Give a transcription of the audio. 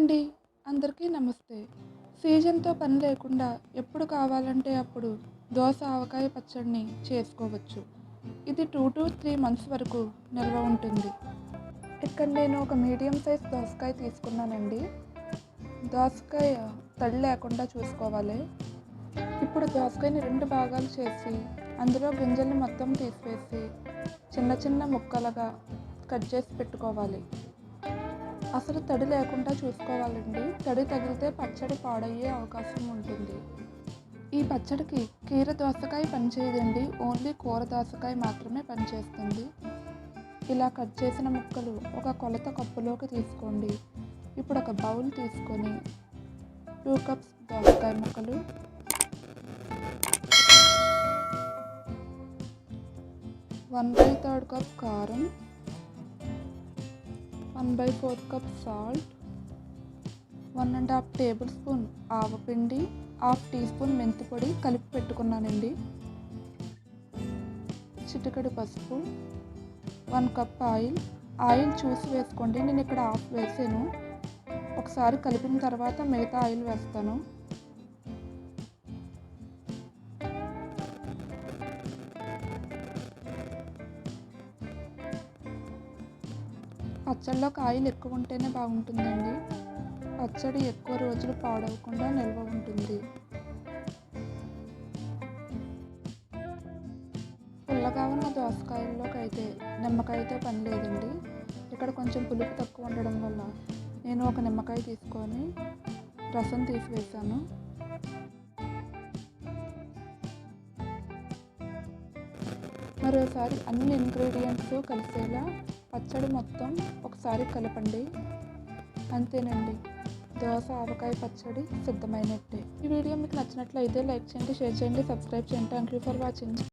అండి అందరికీ నమస్తే. సీజన్తో పని లేకుండా ఎప్పుడు కావాలంటే అప్పుడు దోస ఆవకాయ పచ్చడిని చేసుకోవచ్చు. ఇది టూ టు త్రీ మంత్స్ వరకు నిల్వ ఉంటుంది. ఇక్కడ నేను ఒక మీడియం సైజ్ దోసకాయ తీసుకున్నానండి. దోసకాయ తడి లేకుండా చూసుకోవాలి. ఇప్పుడు దోసకాయని రెండు భాగాలు చేసి అందులో గింజల్ని మొత్తం తీసివేసి చిన్న చిన్న ముక్కలుగా కట్ చేసి పెట్టుకోవాలి. అసలు తడి లేకుండా చూసుకోవాలండి. తడి తగిలితే పచ్చడి పాడయ్యే అవకాశం ఉంటుంది. ఈ పచ్చడికి కీర దోసకాయ పనిచేయదండి. ఓన్లీ కూర దోసకాయ మాత్రమే పనిచేస్తుంది. ఇలా కట్ చేసిన ముక్కలు ఒక కొలత కప్పులోకి తీసుకోండి. ఇప్పుడు ఒక బౌల్ తీసుకొని టూ కప్స్ దోసకాయ ముక్కలు. వన్ బై థర్డ్ కప్ కారం. One by fourth cup salt one and half tablespoon ఆవపిండి హాఫ్ టీ స్పూన్ మెంతి పొడి కలిపి పెట్టుకున్నానండి. చిటికడి పసుపు వన్ కప్ ఆయిల్. ఆయిల్ చూసి వేసుకోండి నేను ఇక్కడ హాఫ్ వేసాను. ఒకసారి కలిపిన తర్వాత మిగతా ఆయిల్ వేస్తాను. పచ్చళ్ళలో కాయలు ఎక్కువ ఉంటేనే బాగుంటుందండి. పచ్చడి ఎక్కువ రోజులు పాడవకుండా నిల్వ ఉంటుంది. పుల్లగా ఉన్న దోసకాయల్లోకి అయితే నిమ్మకాయతో పని లేదండి. ఇక్కడ కొంచెం పులుపు తక్కువ ఉండడం వల్ల నేను ఒక నిమ్మకాయ తీసుకొని రసం తీసివేశాను. మరోసారి అన్ని ఇంగ్రీడియంట్స్ కలిసేలా పచ్చడి మొత్తం ఒకసారి కలపండి. అంతేనండి. దోశ ఆవకాయ పచ్చడి సిద్ధమైనట్టే. ఈ వీడియో మీకు నచ్చినట్లయితే లైక్ చేయండి షేర్ చేయండి సబ్స్క్రైబ్ చేయండి. Thank you for watching